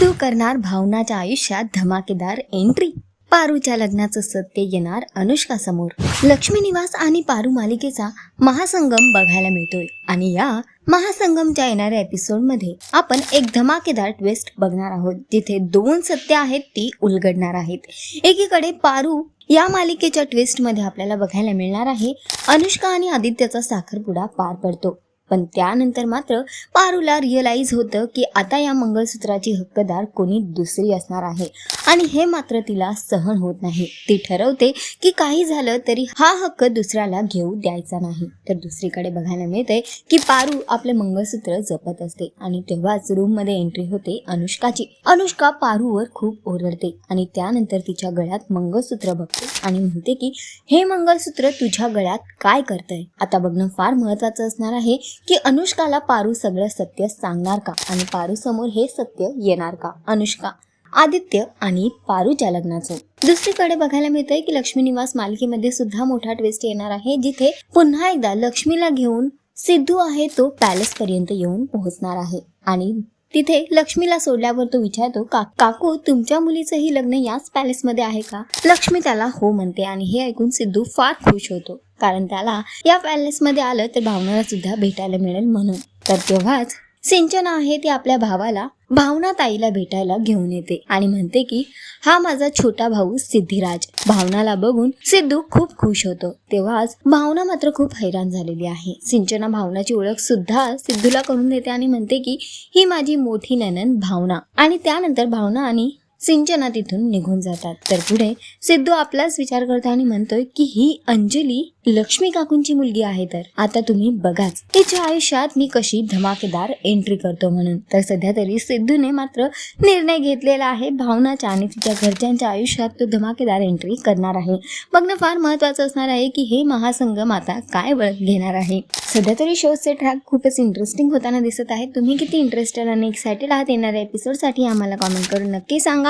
सिद्धू करणार भावनाच्या आयुष्यात धमाकेदार एंट्री पारूच्या लग्नाचं सत्य येणार अनुष्का समोर. लक्ष्मी निवास आणि पारू मालिकेचा महासंगम बघायला मिळतोय. आणि या महासंगमच्या येणाऱ्या एपिसोडमध्ये आपण एक धमाकेदार ट्विस्ट बघणार आहोत. जिथे दोन सत्य आहेत ती उलगडणार आहेत. एकीकडे पारू या मालिकेच्या ट्विस्टमध्ये आपल्याला बघायला मिळणार आहे अनुष्का आणि आदित्यचा साखरपुडा पार पडतो. पण त्यानंतर मात्र पारूला रिअलाईज होतं की आता या मंगळसूत्राची हक्कदार कोणी दुसरी असणार आहे. आणि हे मात्र तिला सहन होत नाही. ती ठरवते की काही झालं तरी हा हक्क दुसऱ्याला घेऊ द्यायचा नाही. तर दुसरीकडे बघायला मिळते की पारू आपले मंगळसूत्र जपत असते आणि तेव्हाच रूममध्ये एंट्री होते अनुष्काची. अनुष्का पारूवर खूप ओरडते आणि त्यानंतर तिच्या गळ्यात मंगळसूत्र बघते आणि म्हणते की हे मंगळसूत्र तुझ्या गळ्यात काय करतंय? आता बघणं फार महत्वाचं असणार आहे की अनुष्काला पारू सगळं सत्य सांगणार का? आणि पारू समोर हे सत्य येणार का? अनुष्का आदित्य आणि पारूच्या लग्नाचं. दुसरीकडे बघायला मिळतंय की लक्ष्मी निवास मालिकेमध्ये सुद्धा मोठा ट्विस्ट येणार आहे जिथे पुन्हा एकदा लक्ष्मीला घेऊन सिद्धू आहे तो पॅलेस पर्यंत येऊन पोहोचणार आहे. आणि तिथे लक्ष्मीला सोडल्यावर तो विचारतो का काकू तुमच्या मुलीचंही लग्न याच पॅलेसमध्ये आहे का? लक्ष्मी त्याला हो म्हणते आणि हे ऐकून सिद्धू फार खुश होतो कारण त्याला या पॅलेसमध्ये आलं तर भावनाला सुद्धा भेटायला मिळेल म्हणून. तर तेव्हाच सिंचना आहे ती आपल्या भावाला भावना ताईला भेटायला घेऊन येते आणि म्हणते की हा माझा छोटा भाऊ सिद्धिराज. भावनाला बघून सिद्धू खूप खुश होतो. तेव्हाच भावना मात्र खूप हैराण झालेली आहे. सिंचना भावनाची ओळख सुद्धा सिद्धूला करून देते आणि म्हणते की ही माझी मोठी ननन भावना. आणि त्यानंतर भावना आणि सिंचना तिथून निघून जातात. तर पुढे सिद्धू आपलाच विचार करतो आणि म्हणतोय की ही अंजली लक्ष्मी काकूंची मुलगी आहे तर. आता तुम्ही बघाच. तिच्या आयुष्यात मी कशी धमाकेदार एंट्री करतो म्हणून. तर सध्या तरी सिद्धूने मात्र निर्णय घेतलेला आहे. भावनाच्या आणि तिच्या घरच्यांच्या आयुष्यात तो धमाकेदार एंट्री करणार आहे. बघणं फार महत्वाचं असणार आहे की हे महासंगम आता काय वळख घेणार आहे? सध्या तरी शोचे ट्रॅक खूपच इंटरेस्टिंग होताना दिसत आहे तुम्ही किती इंटरेस्टेड आणि एक्सायटेड आहात येणाऱ्या एपिसोडसाठी आम्हाला कॉमेंट करून नक्की सांगा.